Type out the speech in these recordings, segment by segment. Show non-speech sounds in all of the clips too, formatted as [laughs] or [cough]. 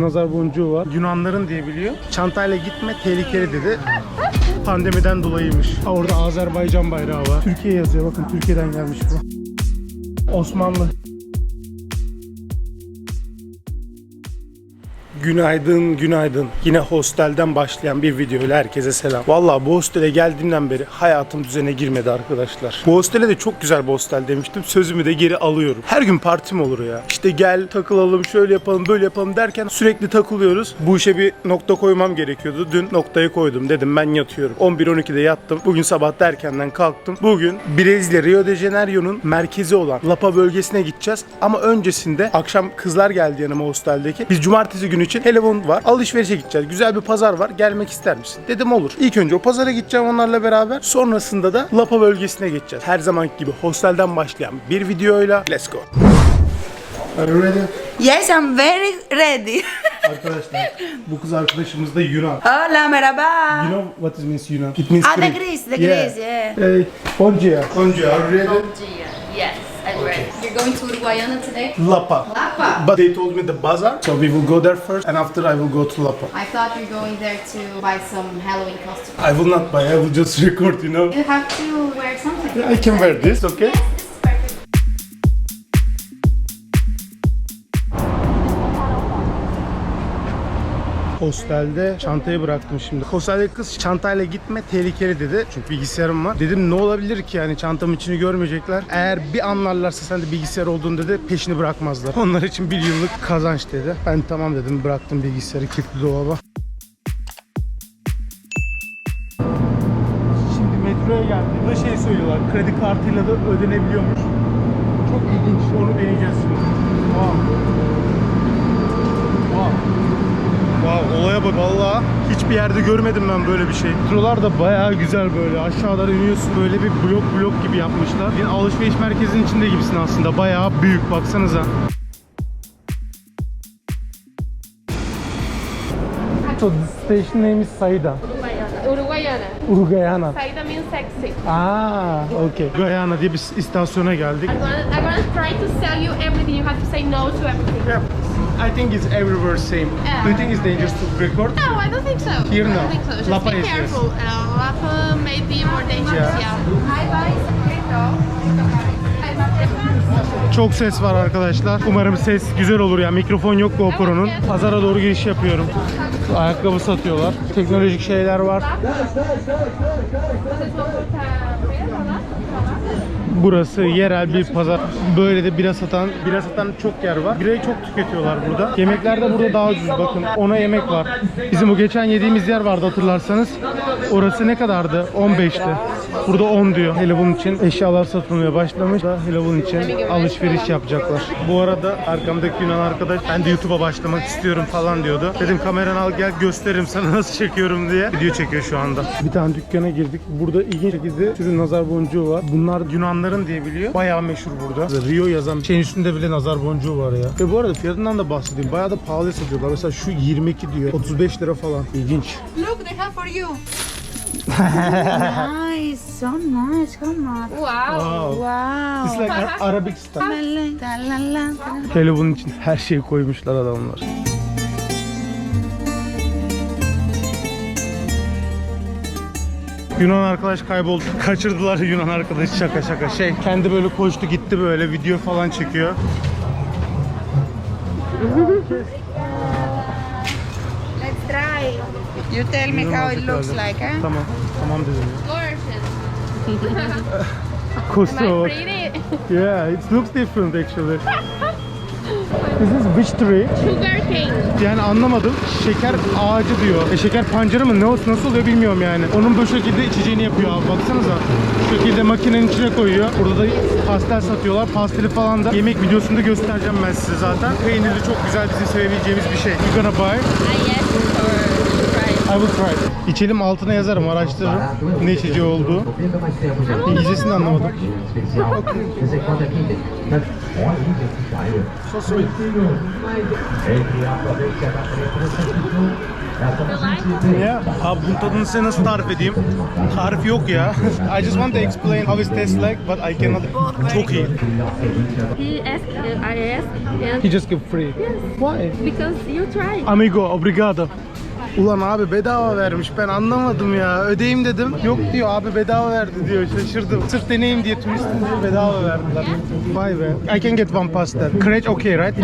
Nazar boncuğu var. Yunanların diye biliyor. Çantayla gitme tehlikeli dedi. Pandemiden dolayıymış. Orada Azerbaycan bayrağı var. Türkiye yazıyor. Bakın Türkiye'den gelmiş bu. Osmanlı. Günaydın, günaydın. Yine hostelden başlayan bir video ile herkese selam. Vallahi bu hostele geldiğimden beri hayatım düzene girmedi arkadaşlar. Bu hostele de çok güzel bir hostel demiştim. Sözümü de geri alıyorum. Her gün partim olur ya. İşte gel takılalım, şöyle yapalım, böyle yapalım derken sürekli takılıyoruz. Bu işe bir nokta koymam gerekiyordu. Dün noktayı koydum. Dedim ben yatıyorum. 11-12'de yattım. Bugün sabah da erkenden kalktım. Bugün Brezilya, Rio de Janeiro'nun merkezi olan Lapa bölgesine gideceğiz. Ama öncesinde akşam kızlar geldi yanıma hosteldeki. Biz cumartesi günü için Helebon var. Alışverişe gideceğiz. Güzel bir pazar var. Gelmek ister misin? Dedim olur. İlk önce o pazara gideceğim onlarla beraber. Sonrasında da Lapa bölgesine geçeceğiz. Her zamanki gibi hostelden başlayan bir videoyla let's go. Are you ready? Yes, I'm very ready. [laughs] Arkadaşlar bu kız arkadaşımız da Yunan. Hola, merhaba. You know what it means Yunan? It means Ah, the. Greece, the Greece, yeah. Hey, Bonjour. Bonjour. Are you ready? You're going to Uruguayana today? Lapa. Lapa. But they told me the bazaar, so we will go there first, and after I will go to Lapa. I thought you were going there to buy some Halloween costumes. I will not buy. I will just [laughs] record. You know. You have to wear something. I can wear this, okay? Yes, Hostelde çantayı bıraktım şimdi. Hosteldeki kız çantayla gitme tehlikeli dedi. Çünkü bilgisayarım var. Dedim ne olabilir ki yani çantamın içini görmeyecekler. Eğer bir anlarlarsa sen de bilgisayar olduğunu dedi peşini bırakmazlar. [laughs] Onlar için bir yıllık kazanç dedi. Ben tamam dedim bıraktım bilgisayarı kilitli dolaba. Şimdi metroya geldim. Burada şey söylüyorlar kredi kartıyla da ödenebiliyormuş. Çok ilginç. Onu deneyeceğiz şimdi. Wow. Wow. Wow, olaya bak valla hiçbir yerde görmedim ben böyle bir şey. Metrolar da bayağı güzel böyle. Aşağıdan iniyorsun böyle bir blok blok gibi yapmışlar. Bir alışveriş merkezinin içinde gibisin aslında. Bayağı büyük baksanıza. So the station name is Saida. Uruguayana. Uruguayana. Saída means sexy. Aa, okay. Guyana diye bir istasyona geldik. I'm gonna, I'm gonna try to sell you everything. You have to say no to everything. Yeah, I think it's everywhere same. Do you think it's dangerous to record? No, I don't think so. Here, I no. don't think so. Just Lapa be is yes. careful. Uh, Lapa may be more dangerous. Yeah. Yeah. Hi, Çok ses var arkadaşlar. Umarım ses güzel olur ya. Mikrofon yok GoPro'nun. Pazara doğru giriş yapıyorum. Ayakkabı satıyorlar. Teknolojik şeyler var. Burası yerel bir pazar. Böyle de bira satan, bira satan çok yer var. Birayı çok tüketiyorlar burada. Yemekler de burada daha ucuz bakın. Ona yemek var. Bizim o geçen yediğimiz yer vardı hatırlarsanız. Orası ne kadardı? 15'ti. Burada 10 diyor. Hele bunun için eşyalar satılmaya başlamış. Da hele bunun için alışveriş yapacaklar. Bu arada arkamdaki Yunan arkadaş ben de YouTube'a başlamak istiyorum falan diyordu. Dedim kameranı al gel gösteririm sana nasıl çekiyorum diye. Video çekiyor şu anda. Bir tane dükkana girdik. Burada ilginç şekilde sürü nazar boncuğu var. Bunlar Yunanların diye biliyor. Bayağı meşhur burada. Rio yazan şeyin üstünde bile nazar boncuğu var ya. Ve bu arada fiyatından da bahsedeyim. Bayağı da pahalı satıyorlar. Mesela şu 22 diyor. 35 lira falan. İlginç. Look, they have for you. nice, so nice. Come on. Wow. Wow. Wow. It's like Ar- Arabic style. Hele bunun için her şeyi koymuşlar adamlar. Yunan arkadaş kayboldu. [laughs] Kaçırdılar Yunan arkadaş şaka şaka şey. Kendi böyle koştu gitti böyle video falan çekiyor. Let's try. You tell me how it looks like, eh? Tamam. Tamam dedim. Gorgeous. Kusura bak. Pretty. Yeah, it looks different actually. [laughs] This is which tree? Sugar cane. Yani anlamadım. Şeker ağacı diyor. E şeker pancarı mı? Ne olsun nasıl oluyor bilmiyorum yani. Onun bu şekilde içeceğini yapıyor abi. Baksanıza. Şu şekilde makinenin içine koyuyor. Burada da pastel satıyorlar. Pasteli falan da yemek videosunda göstereceğim ben size zaten. Peynirli çok güzel bizim sevebileceğimiz bir şey. You gonna buy? Ah, yes, or try. İçelim altına yazarım, araştırırım ne içeceği olduğu. İngilizcesini anlamadım. So sweet. Ya, abi bunun tadını size nasıl tarif edeyim? Tarif yok ya. [laughs] I just want to explain how it tastes like, but I cannot. Çok iyi. He asked, uh, I asked, and He just give free. Why? because you tried. Amigo, obrigado. Ulan abi bedava vermiş ben anlamadım ya. Ödeyim dedim. Yok diyor abi bedava verdi diyor. Şaşırdım. Sırf deneyim diye turistim diye bedava verdiler. Vay be. I can get one pasta. Crunch okay right?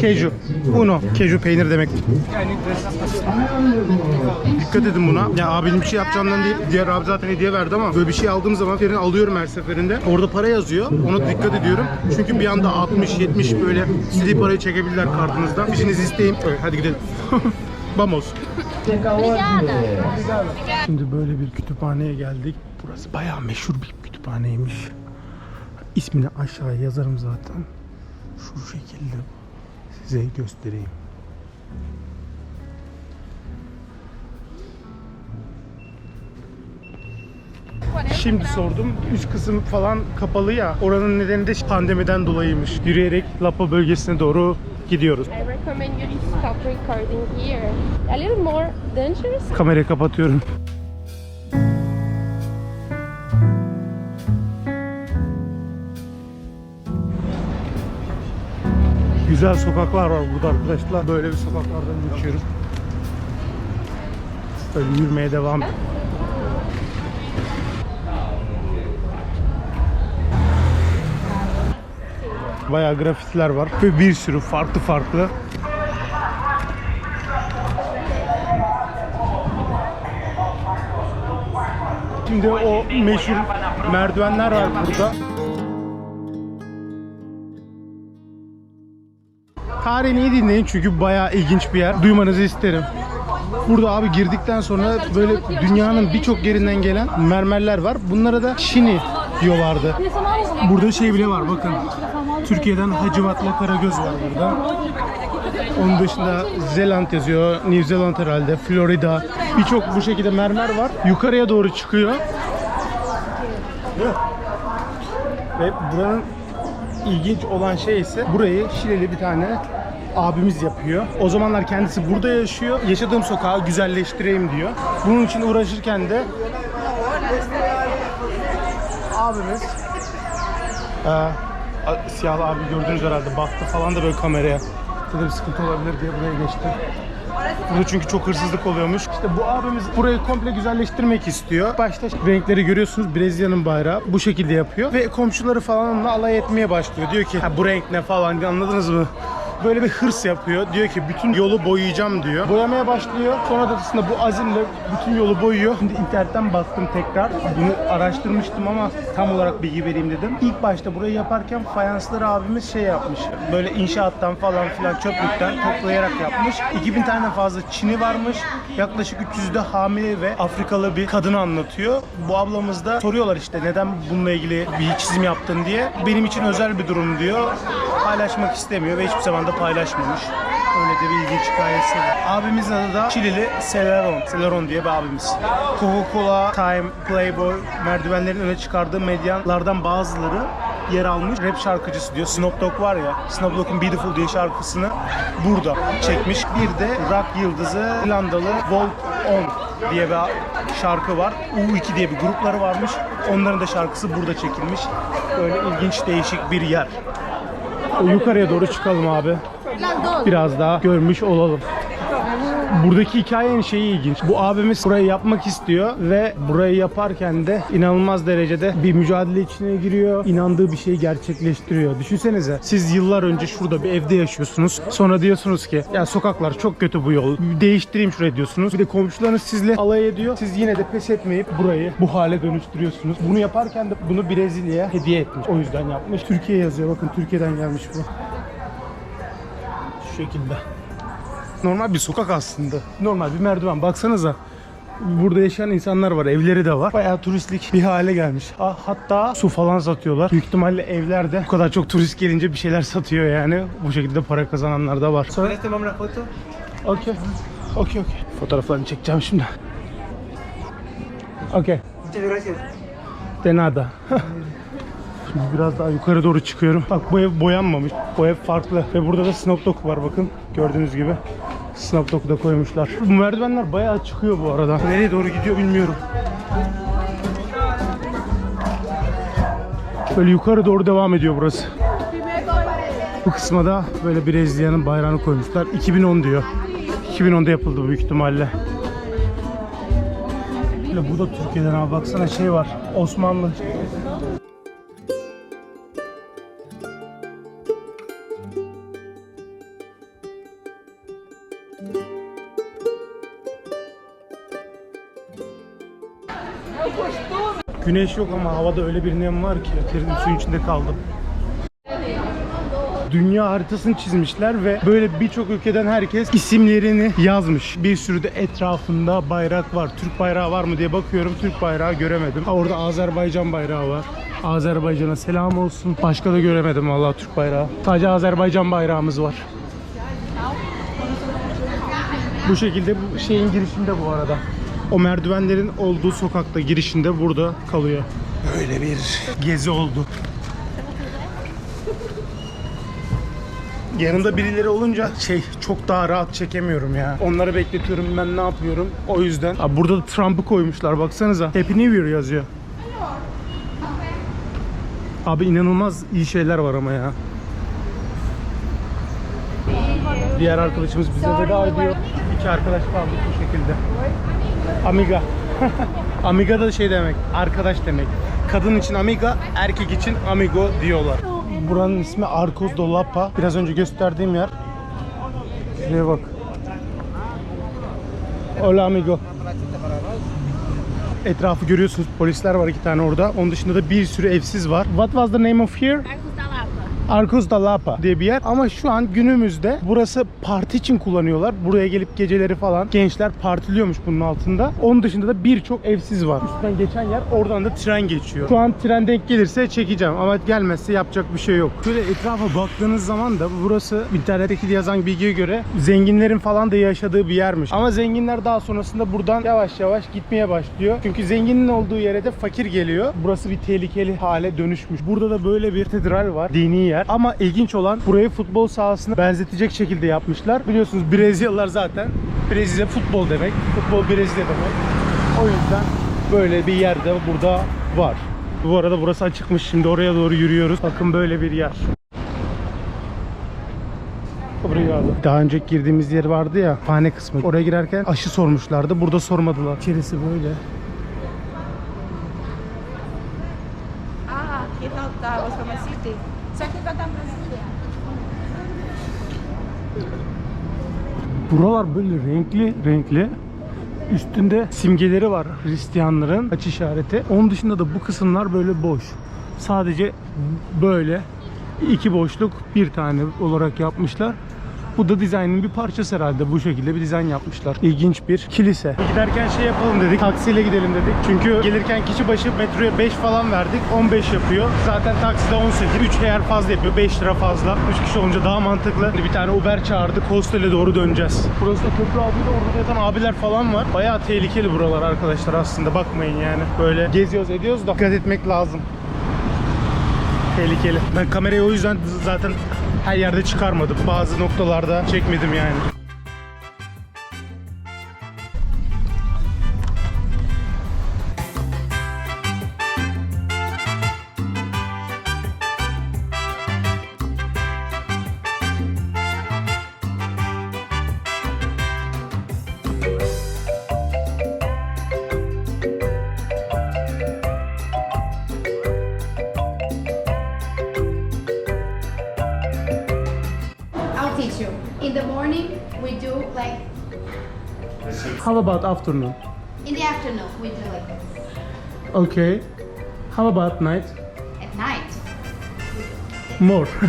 Keju. Uno. Keju peynir demek. Dikkat edin buna. Ya abinin bir şey yapacağından değil. Diğer abi zaten hediye verdi ama böyle bir şey aldığım zaman seferini alıyorum her seferinde. Orada para yazıyor. Ona dikkat ediyorum. Çünkü bir anda 60-70 böyle istediği parayı çekebilirler kartınızdan. İşinizi isteyin. Öyle, hadi gidelim [laughs] Vamos. Şimdi böyle bir kütüphaneye geldik. Burası bayağı meşhur bir kütüphaneymiş. İsmini aşağıya yazarım zaten. Şu şekilde size göstereyim. Şimdi sordum. Üst kısım falan kapalı ya. Oranın nedeni de pandemiden dolayıymış. Yürüyerek Lapa bölgesine doğru gidiyoruz. I recommend you to stop recording here. A little more dangerous. Kamerayı kapatıyorum. Güzel sokaklar var burada arkadaşlar. Böyle bir sokaklardan geçiyorum. Böyle yürümeye devam. Bayağı grafitiler var ve bir sürü farklı farklı Şimdi o meşhur merdivenler var burada. Tarihini iyi dinleyin çünkü bayağı ilginç bir yer. Duymanızı isterim. Burada abi girdikten sonra böyle dünyanın birçok yerinden gelen mermerler var. Bunlara da Şini diyorlardı. Burada şey bile var bakın. Türkiye'den Hacivat'la Karagöz var burada. Onun dışında Zeland yazıyor, New Zealand herhalde, Florida. Birçok bu şekilde mermer var. Yukarıya doğru çıkıyor. Ve buranın ilginç olan şey ise burayı Şileli bir tane abimiz yapıyor. O zamanlar kendisi burada yaşıyor. Yaşadığım sokağı güzelleştireyim diyor. Bunun için uğraşırken de abimiz a- siyahlı abi gördünüz herhalde baktı falan da böyle kameraya. Dedi bir sıkıntı olabilir diye buraya geçti. Burada çünkü çok hırsızlık oluyormuş. İşte bu abimiz burayı komple güzelleştirmek istiyor. Başta renkleri görüyorsunuz Brezilya'nın bayrağı bu şekilde yapıyor. Ve komşuları falan onunla alay etmeye başlıyor. Diyor ki bu renk ne falan anladınız mı? Böyle bir hırs yapıyor. Diyor ki bütün yolu boyayacağım diyor. Boyamaya başlıyor. Sonra da aslında bu azimle bütün yolu boyuyor. Şimdi internetten baktım tekrar. Bunu araştırmıştım ama tam olarak bilgi vereyim dedim. İlk başta burayı yaparken fayansları abimiz şey yapmış. Böyle inşaattan falan filan çöplükten toplayarak yapmış. 2000 tane fazla Çin'i varmış. Yaklaşık 300'de hamile ve Afrikalı bir kadını anlatıyor. Bu ablamız da soruyorlar işte neden bununla ilgili bir çizim yaptın diye. Benim için özel bir durum diyor. Paylaşmak istemiyor ve hiçbir zaman da paylaşmamış. Öyle de bir ilginç hikayesi var. Abimizin adı da Çilili Celeron. Celeron diye bir abimiz. Coca-Cola, Time, Playboy merdivenlerin öne çıkardığı medyalardan bazıları yer almış rap şarkıcısı diyor. Snoop Dogg var ya, Snoop Dogg'un Beautiful diye şarkısını burada çekmiş. Bir de rock yıldızı İrlandalı Volt On diye bir şarkı var. U2 diye bir grupları varmış. Onların da şarkısı burada çekilmiş. Böyle ilginç değişik bir yer. Yukarıya doğru çıkalım abi. Biraz daha görmüş olalım. Buradaki hikayenin şeyi ilginç. Bu abimiz burayı yapmak istiyor ve burayı yaparken de inanılmaz derecede bir mücadele içine giriyor. İnandığı bir şeyi gerçekleştiriyor. Düşünsenize siz yıllar önce şurada bir evde yaşıyorsunuz. Sonra diyorsunuz ki ya sokaklar çok kötü bu yol. Değiştireyim şurayı diyorsunuz. Bir de komşularınız sizle alay ediyor. Siz yine de pes etmeyip burayı bu hale dönüştürüyorsunuz. Bunu yaparken de bunu Brezilya'ya hediye etmiş. O yüzden yapmış. Türkiye yazıyor. Bakın Türkiye'den gelmiş bu. Şu şekilde. Normal bir sokak aslında. Normal bir merdiven. Baksanıza. Burada yaşayan insanlar var. Evleri de var. Bayağı turistlik bir hale gelmiş. Hatta su falan satıyorlar. Büyük ihtimalle evlerde bu kadar çok turist gelince bir şeyler satıyor yani. Bu şekilde para kazananlar da var. Sonra... Okay. Okey okey. Fotoğraflarını çekeceğim şimdi. Okey. De nada. Şimdi biraz daha yukarı doğru çıkıyorum. Bak bu ev boyanmamış. Bu ev farklı. Ve burada da Snoop Dogg var bakın. Gördüğünüz gibi. Snoop Dogg'u da koymuşlar. Bu merdivenler bayağı çıkıyor bu arada. Nereye doğru gidiyor bilmiyorum. Böyle yukarı doğru devam ediyor burası. Bu kısma da böyle Brezilya'nın bayrağını koymuşlar. 2010 diyor. 2010'da yapıldı büyük ihtimalle. Böyle bu da Türkiye'den abi baksana şey var. Osmanlı. Güneş yok ama havada öyle bir nem var ki terin suyun içinde kaldım. Dünya haritasını çizmişler ve böyle birçok ülkeden herkes isimlerini yazmış. Bir sürü de etrafında bayrak var. Türk bayrağı var mı diye bakıyorum. Türk bayrağı göremedim. Ha, orada Azerbaycan bayrağı var. Azerbaycan'a selam olsun. Başka da göremedim vallahi Türk bayrağı. Sadece Azerbaycan bayrağımız var. Bu şekilde bu şeyin girişinde bu arada. O merdivenlerin olduğu sokakta girişinde burada kalıyor. Böyle bir gezi oldu. Yanımda birileri olunca şey çok daha rahat çekemiyorum ya. Onları bekletiyorum ben ne yapıyorum. O yüzden. Abi burada da Trump'ı koymuşlar baksanıza. Happy New Year yazıyor. Abi inanılmaz iyi şeyler var ama ya. Diğer arkadaşımız bize veda ediyor. İki arkadaş kaldık bu şekilde. Amiga. [laughs] amiga da şey demek, arkadaş demek. Kadın için amiga, erkek için amigo diyorlar. Buranın ismi Arcos do Lapa. Biraz önce gösterdiğim yer. Şuraya bak. Hola amigo. Etrafı görüyorsunuz. Polisler var iki tane orada. Onun dışında da bir sürü evsiz var. What was the name of here? Arcos da Lapa diye bir yer. Ama şu an günümüzde burası parti için kullanıyorlar. Buraya gelip geceleri falan gençler partiliyormuş bunun altında. Onun dışında da birçok evsiz var. Üstten geçen yer oradan da tren geçiyor. Şu an tren denk gelirse çekeceğim ama gelmezse yapacak bir şey yok. Şöyle etrafa baktığınız zaman da burası internetteki yazan bilgiye göre zenginlerin falan da yaşadığı bir yermiş. Ama zenginler daha sonrasında buradan yavaş yavaş gitmeye başlıyor. Çünkü zenginin olduğu yere de fakir geliyor. Burası bir tehlikeli hale dönüşmüş. Burada da böyle bir katedral var. Dini yer. Ama ilginç olan burayı futbol sahasına benzetecek şekilde yapmışlar. Biliyorsunuz Brezilyalılar zaten Brezilya futbol demek. Futbol Brezilya demek. O yüzden böyle bir yer de burada var. Bu arada burası açıkmış. Şimdi oraya doğru yürüyoruz. Bakın böyle bir yer. Daha önce girdiğimiz yer vardı ya, fane kısmı. Oraya girerken aşı sormuşlardı. Burada sormadılar. İçerisi böyle. Ah, aqui não tá Buralar böyle renkli renkli. Üstünde simgeleri var Hristiyanların aç işareti. Onun dışında da bu kısımlar böyle boş. Sadece böyle iki boşluk bir tane olarak yapmışlar. Bu da dizaynın bir parçası herhalde. Bu şekilde bir dizayn yapmışlar. İlginç bir kilise. Giderken şey yapalım dedik. Taksiyle gidelim dedik. Çünkü gelirken kişi başı metroya 5 falan verdik. 15 yapıyor. Zaten takside 18. 3 eğer fazla yapıyor. 5 lira fazla. 3 kişi olunca daha mantıklı. Bir tane Uber çağırdık. Hostel'e doğru döneceğiz. Burası da köprü altında orada zaten abiler falan var. Bayağı tehlikeli buralar arkadaşlar aslında. Bakmayın yani. Böyle geziyoruz ediyoruz da dikkat etmek lazım. Tehlikeli. Ben kamerayı o yüzden zaten her yerde çıkarmadım. Bazı noktalarda çekmedim yani. I'll teach you. In the morning, we do like, How about afternoon? in the afternoon, we do like this. Okay. How about night? At night, More. [laughs]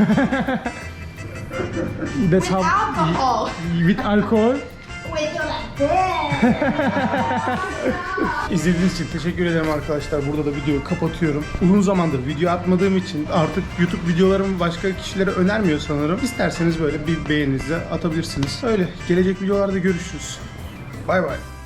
That's with alcohol, With alcohol. İzlediğiniz için teşekkür ederim arkadaşlar. Burada da videoyu kapatıyorum. Uzun zamandır video atmadığım için artık YouTube videolarımı başka kişilere önermiyor sanırım. İsterseniz böyle bir beğeninizi atabilirsiniz. Öyle. Gelecek videolarda görüşürüz. Bay bay.